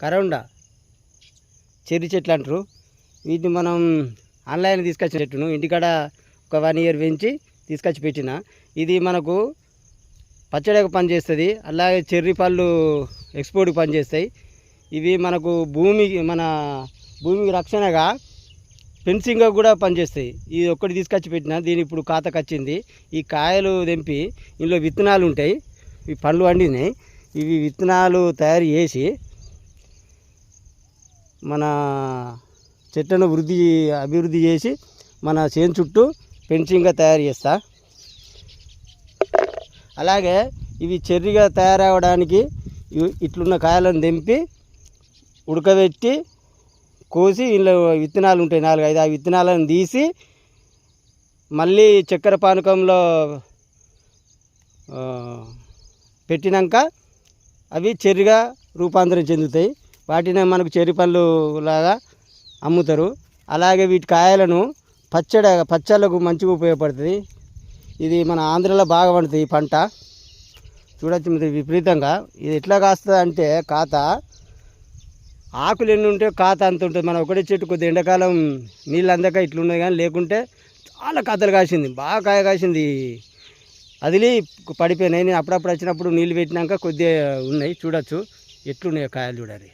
కరౌండా. Cherry చెట్లు అంటారు. వీటిని మనం ఆన్లైన్ తీసుకొచ్చిన చెట్టును ఇంటికాడ ఒక వన్ ఇయర్ పెంచి తీసుకొచ్చి పెట్టిన. ఇది మనకు పచ్చడికి పనిచేస్తుంది. అలాగే చెర్రీ పళ్ళు ఎక్స్పోర్ట్కి పనిచేస్తాయి. ఇవి మనకు భూమికి మన భూమికి రక్షణగా ఫెన్సింగ్గా కూడా పనిచేస్తాయి. ఇది ఒక్కటి తీసుకొచ్చి పెట్టిన దీని ఇప్పుడు కాతకొచ్చింది వచ్చింది ఈ కాయలు తెంపి ఇందులో విత్తనాలు ఉంటాయి. ఈ పండ్లు వండినాయి. ఇవి విత్తనాలు తయారు చేసి మన చెట్లను వృద్ధి అభివృద్ధి చేసి మన చేను చుట్టూ పెన్సింగ్గా తయారు చేస్తా. అలాగే ఇవి చెర్రీగా తయారవడానికి ఇట్లున్న కాయలను తెంపి ఉడకబెట్టి కోసి ఇందులో విత్తనాలు ఉంటాయి నాలుగు ఐదు ఆ విత్తనాలను తీసి మళ్ళీ చక్కెర పానకంలో పెట్టినాక అవి చెర్రిగా రూపాంతరం చెందుతాయి. వాటిని మనకు చెర్రి పళ్ళు లాగా అమ్ముతారు. అలాగే వీటి కాయలను పచ్చడి పచ్చళ్ళకు మంచిగా ఉపయోగపడుతుంది. ఇది మన ఆంధ్రలో బాగా పండుతుంది ఈ పంట. చూడొచ్చు మీరు విపరీతంగా. ఇది ఎట్లా కాస్తుంది అంటే కాత ఆకులు ఎన్ని ఉంటే కాత అంత ఉంటుంది. మనం ఒకటే చెట్టు కొద్ది ఎండాకాలం నీళ్ళు అందక ఇట్లున్నది కానీ లేకుంటే చాలా కాతలు కాసింది. బాగా కాయ కాసింది. అదిలి పడిపోయినాయి. నేను అప్పుడప్పుడు వచ్చినప్పుడు నీళ్ళు పెట్టినాక కొద్దిగా ఉన్నాయి. చూడొచ్చు. ఎట్లున్నాయో కాయలు చూడాలి